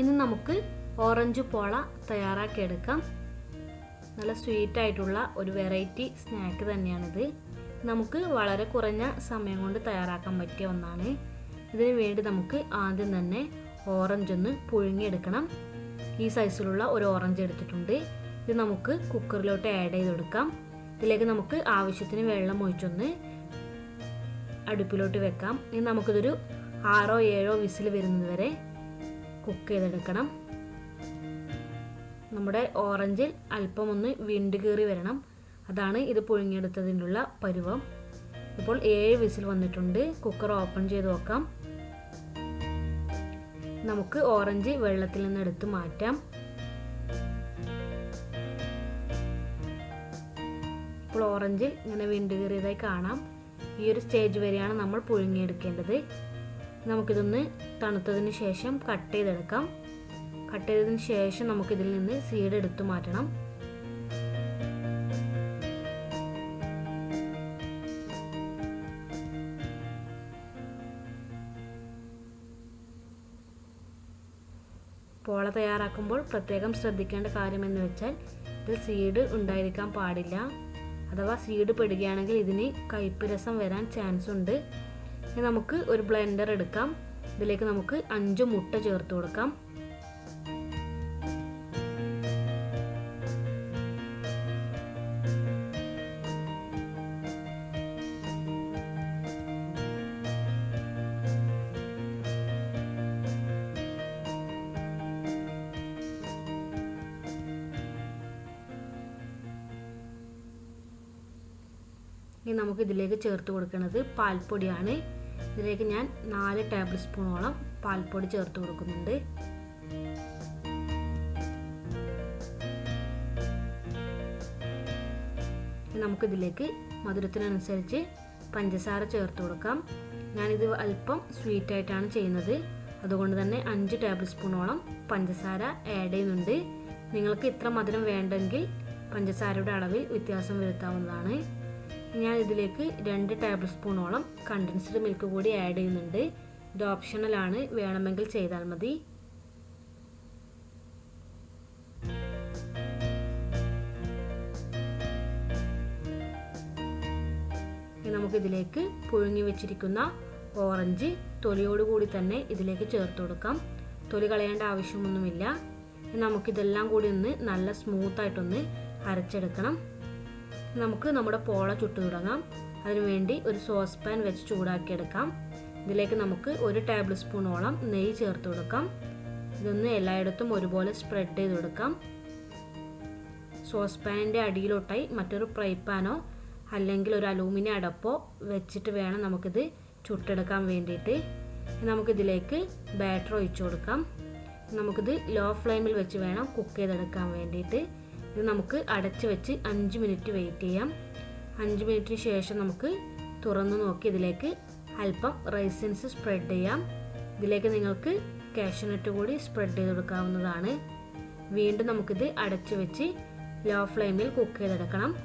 ഇനി നമുക്ക് ഓറഞ്ച് പോള തയ്യാറാക്കിയെടുക്കാം നല്ല സ്വീറ്റ് ആയിട്ടുള്ള ഒരു വെറൈറ്റി സ്നാക്ക് തന്നെയാണിത്. നമുക്ക് വളരെ കുറഞ്ഞ സമയം കൊണ്ട് തയ്യാറാക്കാൻ പറ്റിയ ഒന്നാണ്. ഇതിനു വേണ്ടി നമുക്ക് ആദ്യം തന്നെ ഓറഞ്ച് ഒന്ന് പുഴുങ്ങിയെടുക്കണം. ഈ സൈസിലുള്ള ഒരു ഓറഞ്ച് എടുത്തിട്ടുണ്ട്. ഇത് നമുക്ക് കുക്കറിലോട്ട് ആഡ് ചെയ്ത് കൊടുക്കാം ഇതിലേക്ക് നമുക്ക് ആവശ്യത്തിന് വെള്ളം ഒഴിച്ചൊന്ന് അടുപ്പിലോട്ട് വെക്കാം. ഇനി നമുക്കിതൊരു ആറോ ഏഴോ വിസിൽ വരുന്നത് വരെ കുക്ക് ചെയ്തെടുക്കണം. നമ്മുടെ ഓറഞ്ചിൽ അല്പം ഒന്ന് വിണ്ട് കീറി വരണം. അതാണ് ഇത് പുഴുങ്ങിയെടുത്തതിനുള്ള പരുവം. ഇപ്പോൾ ഏഴ് വിസിൽ വന്നിട്ടുണ്ട്. കുക്കർ ഓപ്പൺ ചെയ്ത് നോക്കാം. നമുക്ക് ഓറഞ്ച് വെള്ളത്തിൽ നിന്ന് എടുത്ത് മാറ്റാം. ഇപ്പോൾ ഓറഞ്ചിൽ ഇങ്ങനെ വിണ്ട് കീറിയതായി കാണാം. ഈ ഒരു സ്റ്റേജ് വരെയാണ് നമ്മൾ പുഴുങ്ങിയെടുക്കേണ്ടത്. നമുക്കിതൊന്ന് തണുത്തതിന് ശേഷം കട്ട് ചെയ്തെടുക്കാം. കട്ട് ചെയ്തതിന് ശേഷം നമുക്കിതിൽ നിന്ന് സീഡ് എടുത്തു മാറ്റണം. പോള തയ്യാറാക്കുമ്പോൾ പ്രത്യേകം ശ്രദ്ധിക്കേണ്ട കാര്യം എന്ന് വെച്ചാൽ ഇതിൽ സീഡ് ഉണ്ടായിരിക്കാൻ പാടില്ല. അഥവാ സീഡ് പെടുകയാണെങ്കിൽ ഇതിന് കയ്പ്പ് രസം വരാൻ ചാൻസ് ഉണ്ട്. ഇനി നമുക്ക് ഒരു ബ്ലെൻഡർ എടുക്കാം. ഇതിലേക്ക് നമുക്ക് അഞ്ച് മുട്ട ചേർത്ത് കൊടുക്കാം. ഇനി നമുക്ക് ഇതിലേക്ക് ചേർത്ത് കൊടുക്കുന്നത് പാൽപ്പൊടിയാണ്. ഇതിലേക്ക് ഞാൻ നാല് ടേബിൾ സ്പൂണോളം പാൽപ്പൊടി ചേർത്ത് കൊടുക്കുന്നുണ്ട്. നമുക്കിതിലേക്ക് മധുരത്തിനനുസരിച്ച് പഞ്ചസാര ചേർത്ത് കൊടുക്കാം. ഞാനിത് അല്പം സ്വീറ്റ് ആയിട്ടാണ് ചെയ്യുന്നത്. അതുകൊണ്ട് തന്നെ അഞ്ച് ടേബിൾ സ്പൂണോളം പഞ്ചസാര ആഡ് ചെയ്യുന്നുണ്ട്. നിങ്ങൾക്ക് ഇത്ര മധുരം വേണ്ടെങ്കിൽ പഞ്ചസാരയുടെ അളവിൽ വ്യത്യാസം വരുത്താവുന്നതാണ്. ഞാൻ ഇതിലേക്ക് രണ്ട് ടേബിൾ സ്പൂണോളം കണ്ടൻസ്ഡ് മിൽക്ക് കൂടി ആഡ് ചെയ്യുന്നുണ്ട്. ഇത് ഓപ്ഷണലാണ് വേണമെങ്കിൽ ചെയ്താൽ മതി. നമുക്കിതിലേക്ക് പുഴുങ്ങി വെച്ചിരിക്കുന്ന ഓറഞ്ച് തൊലിയോടുകൂടി തന്നെ ഇതിലേക്ക് ചേർത്ത് കൊടുക്കാം. തൊലി കളയേണ്ട ആവശ്യമൊന്നുമില്ല. നമുക്കിതെല്ലാം കൂടി ഒന്ന് നല്ല സ്മൂത്തായിട്ടൊന്ന് അരച്ചെടുക്കണം. നമുക്ക് നമ്മുടെ പോള ചുട്ടു തുടങ്ങാം. അതിനുവേണ്ടി ഒരു സോസ് പാൻ വെച്ച് ചൂടാക്കിയെടുക്കാം. ഇതിലേക്ക് നമുക്ക് ഒരു ടേബിൾ സ്പൂണോളം നെയ്യ് ചേർത്ത് കൊടുക്കാം. ഇതൊന്ന് എല്ലായിടത്തും ഒരുപോലെ സ്പ്രെഡ് ചെയ്ത് കൊടുക്കാം. സോസ് പാനിന്റെ അടിയിലോട്ടായി മറ്റൊരു ഫ്രൈ പാനോ അല്ലെങ്കിൽ ഒരു അലൂമിനിയം അടപ്പോ വെച്ചിട്ട് വേണം നമുക്കിത് ചുട്ടെടുക്കാൻ വേണ്ടിയിട്ട്. നമുക്കിതിലേക്ക് ബാറ്റർ ഒഴിച്ചു കൊടുക്കാം. നമുക്കിത് ലോ ഫ്ലെയിമിൽ വെച്ച് വേണം കുക്ക് ചെയ്തെടുക്കാൻ വേണ്ടിയിട്ട്. ഇത് നമുക്ക് അടച്ച് വെച്ച് അഞ്ച് മിനിറ്റ് വെയിറ്റ് ചെയ്യാം. അഞ്ച് മിനിറ്റിന് ശേഷം നമുക്ക് തുറന്ന് നോക്കി ഇതിലേക്ക് അല്പം റൈസിൻസ് സ്പ്രെഡ് ചെയ്യാം. ഇതിലേക്ക് നിങ്ങൾക്ക് കാഷ്യനട്ട് കൂടി സ്പ്രെഡ് ചെയ്ത് കൊടുക്കാവുന്നതാണ്. വീണ്ടും നമുക്കിത് അടച്ച് വെച്ച് ലോ ഫ്ലെയിമിൽ കുക്ക് ചെയ്തെടുക്കണം.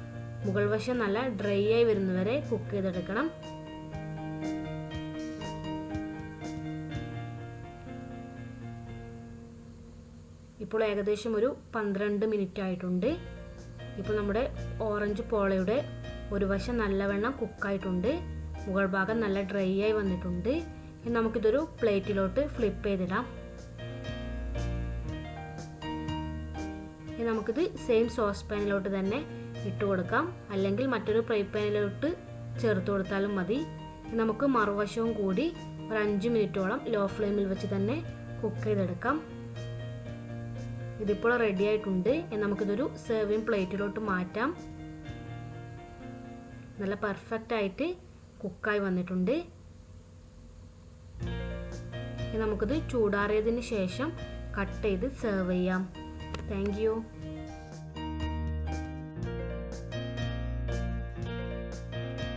മുകൾ വശം നല്ല ഡ്രൈ ആയി വരുന്നവരെ കുക്ക് ചെയ്തെടുക്കണം. ഇപ്പോൾ ഏകദേശം ഒരു പന്ത്രണ്ട് മിനിറ്റ് ആയിട്ടുണ്ട്. ഇപ്പോൾ നമ്മുടെ ഓറഞ്ച് പോളയുടെ ഒരു വശം നല്ലവണ്ണം കുക്കായിട്ടുണ്ട് മുകൾ ഭാഗം നല്ല ഡ്രൈ ആയി വന്നിട്ടുണ്ട്. ഇനി നമുക്കിതൊരു പ്ലേറ്റിലോട്ട് ഫ്ലിപ്പ് ചെയ്തിടാം. ഇനി നമുക്കിത് സെയിം സോസ് പാനിലോട്ട് തന്നെ ഇട്ട് കൊടുക്കാം. അല്ലെങ്കിൽ മറ്റൊരു ഫ്രൈ പാനിലോട്ട് ചേർത്ത് കൊടുത്താലും മതി. നമുക്ക് മറുവശവും കൂടി ഒരു അഞ്ച് മിനിറ്റോളം ലോ ഫ്ലെയിമിൽ വെച്ച് തന്നെ കുക്ക് ചെയ്തെടുക്കാം. ഇതിപ്പോൾ റെഡി ആയിട്ടുണ്ട്. നമുക്കിതൊരു സെർവിങ് പ്ലേറ്റിലോട്ട് മാറ്റാം. നല്ല പെർഫെക്റ്റ് ആയിട്ട് കുക്കായി വന്നിട്ടുണ്ട്. നമുക്കിത് ചൂടാറിയതിന് ശേഷം കട്ട് ചെയ്ത് സെർവ് ചെയ്യാം. താങ്ക്